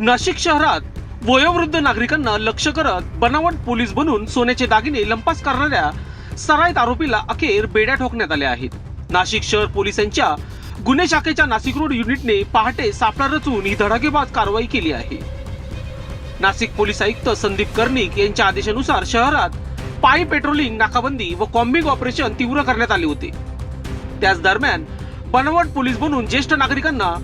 नाशिक शहरात वयोवृद्ध नागरिकांना लक्ष करत बनावट पोलीस बनून सोन्याचे दागिने लंपास करणाऱ्या सराईत आरोपीला अखेर बेड्या ठोकण्यात आल्या आहेत. नाशिक शहर पोलिसांच्या गुन्हे शाखेच्या नाशिक रोड युनिटने पहाटे सापळा रचून ही धडाकेबाज कारवाई केली आहे. नाशिक पोलीस आयुक्त संदीप कर्णिक यांच्या आदेशानुसार शहरात पायी पेट्रोलिंग नाकाबंदी व कॉम्बिंग ऑपरेशन तीव्र करण्यात आले होते. त्याच दरम्यान बनावट पोलीस बनून ज्येष्ठ नागरिकांना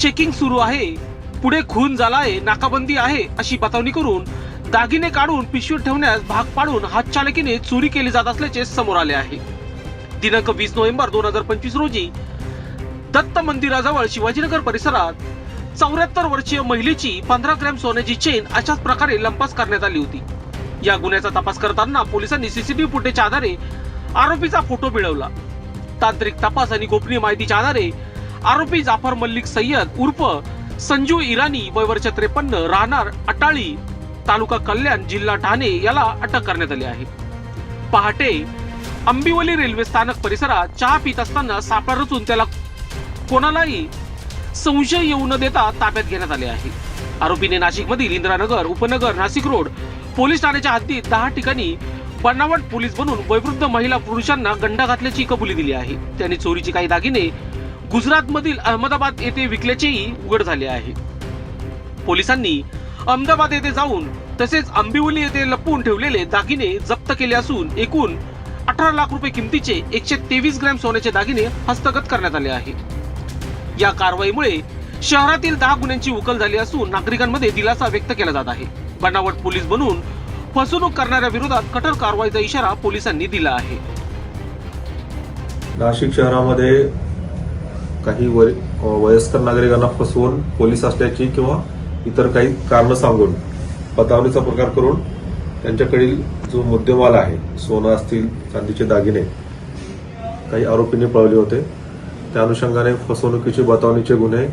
चेकिंग सुरू आहे. पुढे खून झाला आहे नाकाबंदी आहे अशी बतावणी करून दागिने काढून पिशवीत ठेवण्यास भाग पाडून हातचालकीने चोरी केली जात असल्याचे समोर आले आहे. दिनांक वीस नोव्हेंबर दोन हजार पंचवीस रोजी दत्त मंदिराजवळ शिवाजीनगर परिसरात चौऱ्याहत्तर वर्षीय महिलेची पंधरा ग्रॅम सोन्याची चेन अशाच प्रकारे लंपास करण्यात आली होती. या गुन्ह्याचा तपास करताना पोलिसांनी सीसीटीव्ही फुटेजच्या आधारे आरोपीचा फोटो मिळवला. तांत्रिक तपास आणि गोपनीय माहितीच्या आधारे आरोपी जाफर मल्लिक सय्यद उर्फ संजू इराणी वय वर्ष त्रेपन्न राहणार अटाळी तालुका कल्याण जिल्हा ठाणे याला अटक करण्यात आली आहे. पहाटे आंबिवली रेल्वे स्थानक परिसरात चहा पित असताना सापळा रचून त्याला कोणालाही संशय येऊ न देता ताब्यात घेण्यात आले आहे. आरोपीने नाशिकमधील इंदिरानगर उपनगर नाशिक रोड पोलीस ठाण्याच्या हद्दीत दहा ठिकाणी बनावट पोलीस बनून वैवृद्ध महिला पुरुषांना गंडा घातल्याची कबुली दिली आहे. त्यांनी चोरीची काही दागिने गुजरातमधील अहमदाबाद येथे विकल्याचेही उघड झाले आहे. पोलिसांनी अहमदाबाद येथे जाऊन तसेच आंबिवली येथे लपवून ठेवलेले दागिने जप्त केले असून एकूण अठरा लाख रुपये किमतीचे एकशे तेवीस ग्रॅम सोन्याचे दागिने हस्तगत करण्यात आले आहे या कारवाईमुळे शहरातील दहा गुन्ह्यांची उकल झाली असून नागरिकांमध्ये दिलासा व्यक्त केला जात आहे. बनावट पोलीस बनून फसवणूक करणाऱ्या विरोधात कठोर कारवाईचा इशारा पोलिसांनी दिला आहे. नाशिक शहरामध्ये काही वय वयस्कर नागरिकांना फसवून पोलीस असल्याची किंवा इतर काही कारणं सांगून बतावणीचा प्रकार करून त्यांच्याकडील जो मुद्देमाल आहे सोनं असतील चांदीचे दागिने काही आरोपींनी पळवले होते. त्या अनुषंगाने फसवणुकीचे बतावणीचे गुन्हे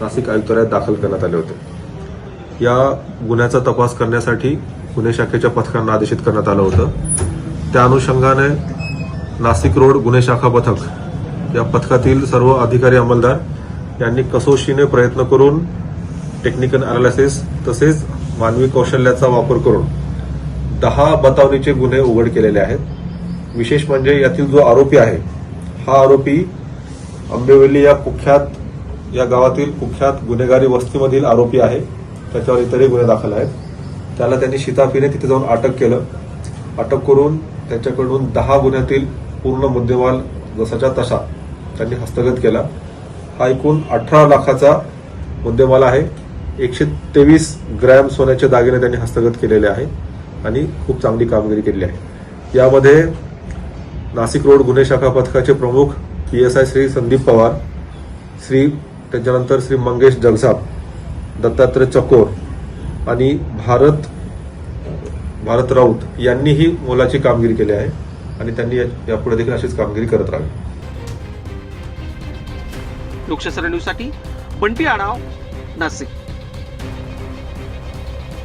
नाशिक आयुक्तालयात दाखल करण्यात आले होते. या गुन्ह्याचा तपास करण्यासाठी गुन्हे शाखेच्या पथकांना आदेशित करण्यात आलं होतं. त्या अनुषंगाने नाशिक रोड गुन्हे शाखा पथक या पथकातील सर्व अधिकारी अंमलदार यांनी कसोशीने प्रयत्न करून टेक्निकल अनालिसिस तसेच मानवी कौशल्याचा वापर करून दहा बतावणीचे गुन्हे उघड केलेले आहेत. विशेष म्हणजे यातील जो आरोपी आहे हा आरोपी आंबेवली या कुख्यात या गावातील कुख्यात गुन्हेगारी वस्तीमधील आरोपी आहे. त्याच्यावर इतरही गुन्हे दाखल आहेत. त्याला त्यांनी शिताफीने तिथे जाऊन अटक केलं. अटक करून त्याच्याकडून दहा गुन्ह्यातील पूर्ण मुद्देमाल जसाच्या तसा त्यांनी हस्तगत केला. हा एकूण अठरा लाखाचा मुद्देमाल आहे. एकशे तेवीस ग्रॅम सोन्याचे दागिने त्यांनी हस्तगत केलेले आहे आणि खूप चांगली कामगिरी केली आहे. यामध्ये नाशिक रोड गुन्हे शाखा पथकाचे प्रमुख P S I Shri Sandeep Pawar Shri त्याच्यानंतर श्री मंगेश जगसाप दत्तात्रय चकोर आणि भारत भारत राऊत यांनीही मोलाची कामगिरी केली आहे आणि त्यांनी यापुढे देखील अशीच कामगिरी करत राहावी. लोकशास्त्र न्यूजसाठी बंटी आढाव नाशिक.